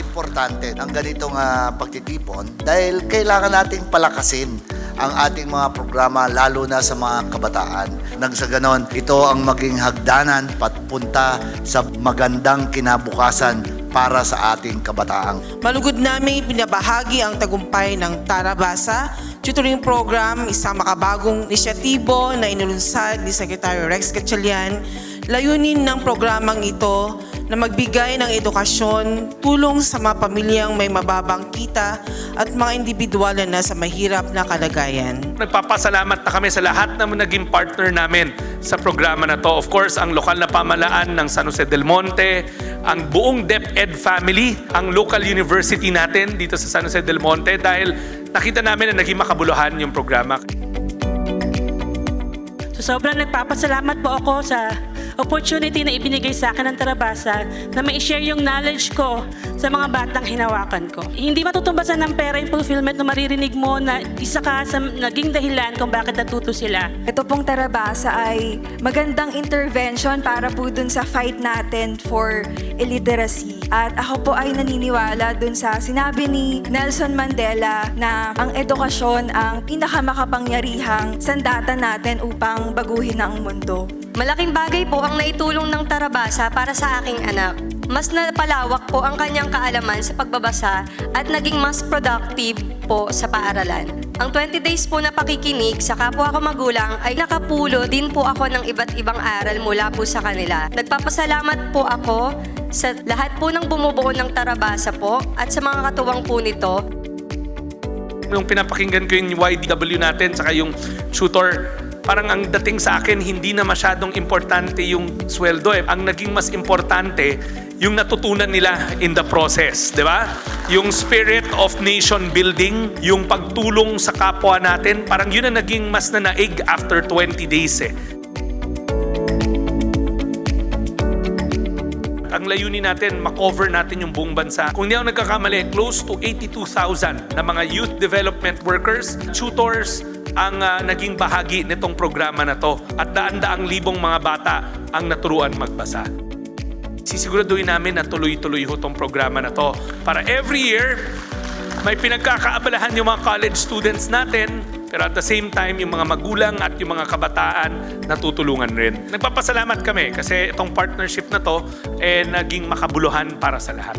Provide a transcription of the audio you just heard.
importante ang ganitong ah, pagtitipon dahil kailangan nating palakasin ang ating mga programa lalo na sa mga kabataan. Nang sa ganon, ito ang maging hagdanan patpunta sa magandang kinabukasan para sa ating kabataan. Malugod namin pinabahagi ang tagumpay ng Tarabasa Tutoring Program, isang makabagong inisyatibo na inulunsad ni Secretary Rex Gatchalian. Layunin ng programang ito na magbigay ng edukasyon, tulong sa mga pamilyang may mababang kita at mga individual na nasa mahirap na kalagayan. Nagpapasalamat na kami sa lahat na naging partner namin sa programa na to. Of course, ang lokal na pamalaan ng San Jose del Monte, ang buong DepEd family, ang local university natin dito sa San Jose del Monte dahil nakita namin na naging makabuluhan yung programa. So sobrang nagpapasalamat po ako sa opportunity na ibinigay sa akin ng Tarabasa na ma-share yung knowledge ko sa mga batang hinawakan ko. Hindi matutumbasan ng pera yung fulfillment na maririnig mo na isa ka sa naging dahilan kung bakit natuto sila. Ito pong Tarabasa ay magandang intervention para po dun sa fight natin for illiteracy. At ako po ay naniniwala dun sa sinabi ni Nelson Mandela na ang edukasyon ang pinakamakapangyarihang sandata natin upang baguhin ang mundo. Malaking bagay po ang naitulong ng Tarabasa para sa aking anak. Mas napalawak po ang kanyang kaalaman sa pagbabasa at naging mas productive po sa paaralan. Ang 20 days po na pakikinig sa kapwa ko magulang ay nakapulo din po ako ng iba't ibang aral mula po sa kanila. Nagpapasalamat po ako sa lahat po ng bumubuo ng Tarabasa po at sa mga katuwang po nito Nung pinapakinggan ko yung YDW natin saka yung tutor, parang ang dating sa akin, hindi na masyadong importante yung sweldo. Eh. Ang naging mas importante, yung natutunan nila in the process, di ba? Yung spirit of nation building, yung pagtulong sa kapwa natin, parang yun ang naging mas nanaig after 20 days eh. ang layunin natin, makover natin yung buong bansa. Kung hindi ako nagkakamali, close to 82,000 na mga youth development workers, tutors, ang ah, naging bahagi nitong programa na to. At daan-daang libong mga bata ang naturuan magbasa. Sisiguraduhin namin na tuloy-tuloy ho tong programa na to. Para every year, may pinagkakaabalahan yung mga college students natin, pero at the same time, yung mga magulang at yung mga kabataan natutulungan rin. Nagpapasalamat kami kasi itong partnership na to eh, naging makabuluhan para sa lahat.